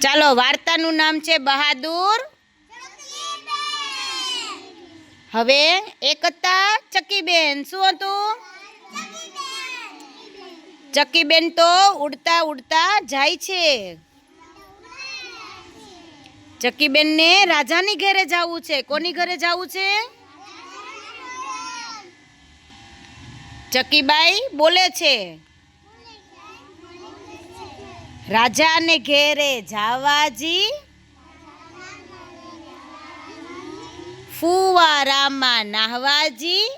ચાલો, વાર્તાનું નામ છે બહાદુર. હવે એક હતા ચકીબેન, શું હતું? ચકીબેન તો ઉડતા ઉડતા જાય છે. ચકીબેનને રાજાની ઘરે જવું છે. કોની ઘરે જવું છે? ચકીબાઈ બોલે છે. રાજાને ઘેરે જાવાજી, ફુવારામાં નાહવાજી,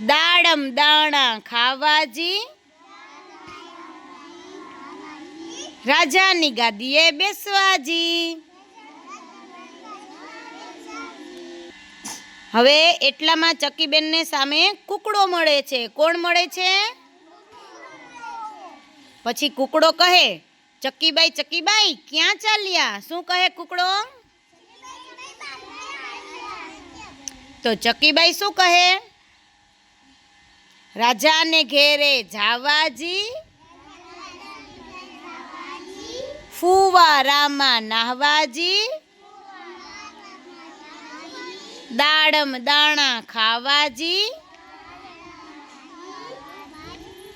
દાડમ દાણા ખાવાજી. રાજાની ગાદીએ બેસવાજી. હવે એટલામાં ચકીબેનને સામે કુકડો મળે છે. કોણ મળે છે? પછી કુકડો કહે ચકીબાઈ ચકીબાઈ ક્યાં ચાલ્યા? શું કહે કુકડો? તો ચકીબાઈ શું કહે? રાજાને ઘેરે જાવાજી, ફુવારામાં નાહવાજી, દાડમ દાણા ખાવાજી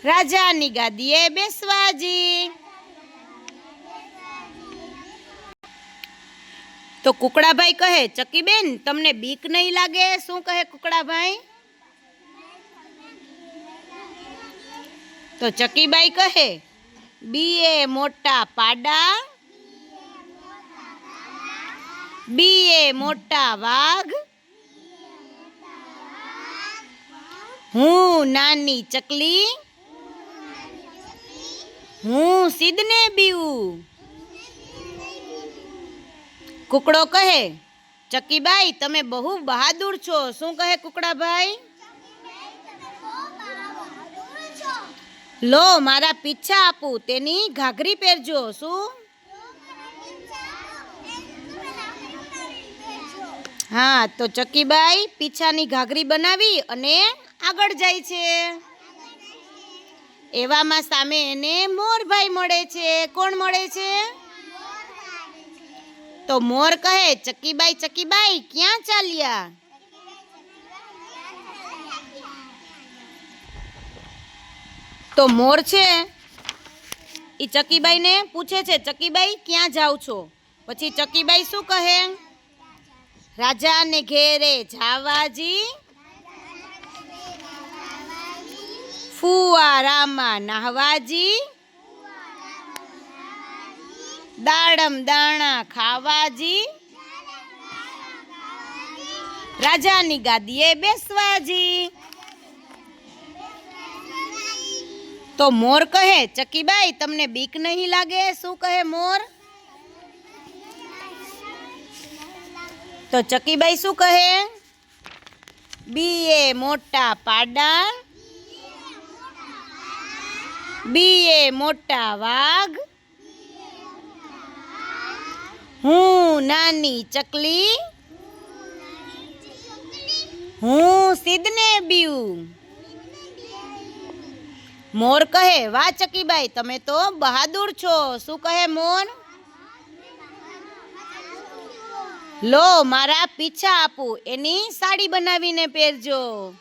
રાજાની ગાદીએ બેસવાજી તો કુકડાભાઈ કહે ચકીબેન તમને બીક નહીં લાગે શું કહે કુકડાભાઈ તો ચકીબાઈ કહે બીએ મોટા પાડા બીએ મોટા વાઘ હું નાની ચકલી હું સિદ્ધને બીવું. કુકડો કહે, ચકીબાઈ, તમે બહુ બહાદુર છો. શું કહે કુકડાભાઈ? લો, મારા પીછા આપું, તેની ઘાઘરી પહેરજો. શું? હા, તો ચકીબાઈ પીછાની ઘાઘરી બનાવી અને આગળ જાય છે. એવામાં સામે એને મોરભાઈ મળે છે. કોણ મળે છે? તો મોર કહે ચકીબાઈ ચકીબાઈ ક્યાં ચાલ્યા? તો મોર છે એ ચકીબાઈને પૂછે છે ચકીબાઈ ક્યાં જાઓ છો? પછી ચકીબાઈ શું કહે? રાજાને ઘેરે જાવાજી ફુવારામાં નાહવાજી? દાડમ દાણા ખાવાજી? રાજાની ગાદીએ બેસવાજી? તો મોર કહે, ચકીબાઈ, તમને બીક નહીં લાગે? શું કહે મોર? તો ચકીબાઈ શું કહે? બીએ મોટા પાડા બીએ મોટા વાઘ. હું નાની ચકલી. હું સિદ્ધને બીવું મોર કહે, વાહ ચકીબાઈ, તમે તો બહાદુર છો. શું કહે મોર? લો, મારા પીછા આપું, એની સાડી બનાવીને પહેરજો.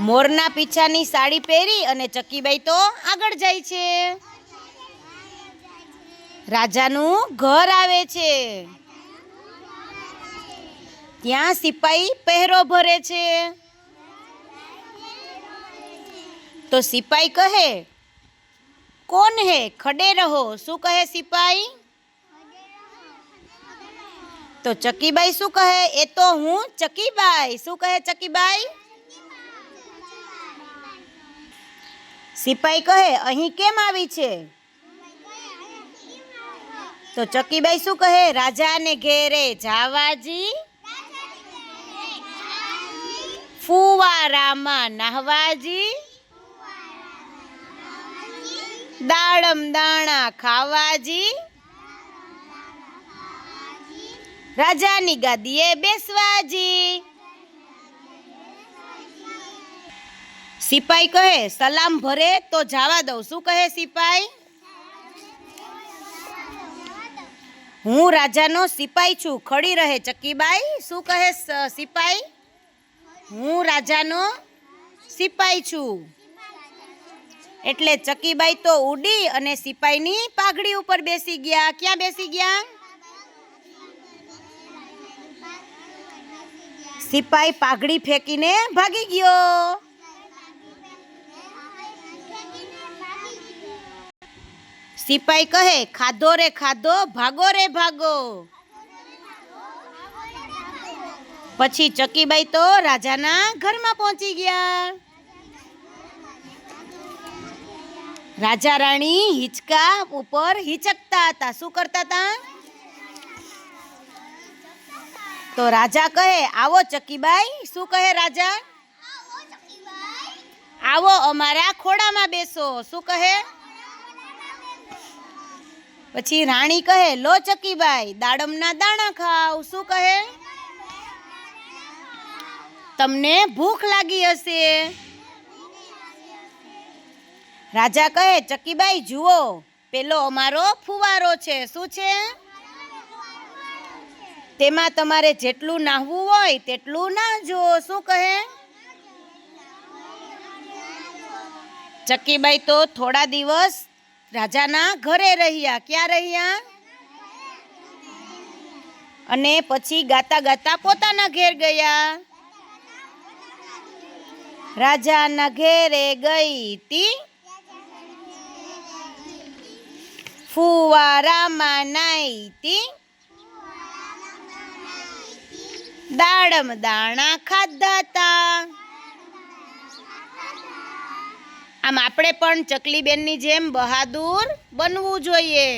મોરના પીછાની સાડી પહેરી અને ચકીબાઈ તો આગળ જાય છે. રાજાનું ઘર આવે છે. ત્યાં સિપાઈ પહેરો ભરે છે. તો સિપાઈ કહે, કોણ હે? ખડે રહો. શું કહે સિપાઈ? તો ચકીબાઈ શું કહે, એ તો હું ચકીબાઈ શું કહે ચકીબાઈ સિપાઈ કહે, અહીં કેમ આવી છે? તો ચકીબાઈ શું કહે, રાજાને ઘેરે જાવાજી. ફુવારામાં નાહવાજી. દાડમ દાણા ખાવાજી. રાજાની ગાદીએ બેસવાજી. સિપાઈ કહે, સલામ ભરે તો જવા દઉં. શું કહે સિપાઈ? હું રાજાનો સિપાઈ છું, ખડી રહે ચક્કીબાઈ શું કહે સિપાઈ? હું રાજાનો સિપાઈ છું. એટલે ચક્કીબાઈ તો ઉડી અને સિપાઈની પાઘડી ઉપર બેસી ગયા. ક્યાં બેસી ગયા? સિપાઈ પાઘડી ફેંકીને ભાગી ગયો. સિપાઈ કહે, ખાધો રે ખાધો, ભાગો રે ભાગો. પછી ચકીબાઈ તો રાજાના ઘરમાં પહોંચી ગયા. રાજા રાણી હિંચકા ઉપર હિચકતા હતા. શું કરતા હતા? તો રાજા કહે, આવો ચકીબાઈ. શું કહે રાજા? આવો અમારા ખોડામાં બેસો. શું કહે? પછી રાણી કહે, લો ચકીબાઈ, દાડમના દાણા ખાવ શું કહે? તમને ભૂખ લાગી હશે. રાજા કહે, ચકીબાઈ, જુઓ, પેલો અમારો ફુવારો છે. શું છે? તેમાં તમારે જેટલું નાહવું હોય, તેટલું નાહજો. શું કહે? ચકીબાઈ, તો થોડા દિવસ રાજાના ઘરે રહ્યા. ક્યાં રહ્યા? અને પછી ગાતા ગાતા પોતાના ઘેર ગયા. રાજાના ઘેરે ગઈ તી. ફુવારામાં નાઈ તી. દાડમ દાણા ખાધા તા. આમ આપણે પણ ચકલીબેનની જેમ બહાદુર બનવું જોઈએ.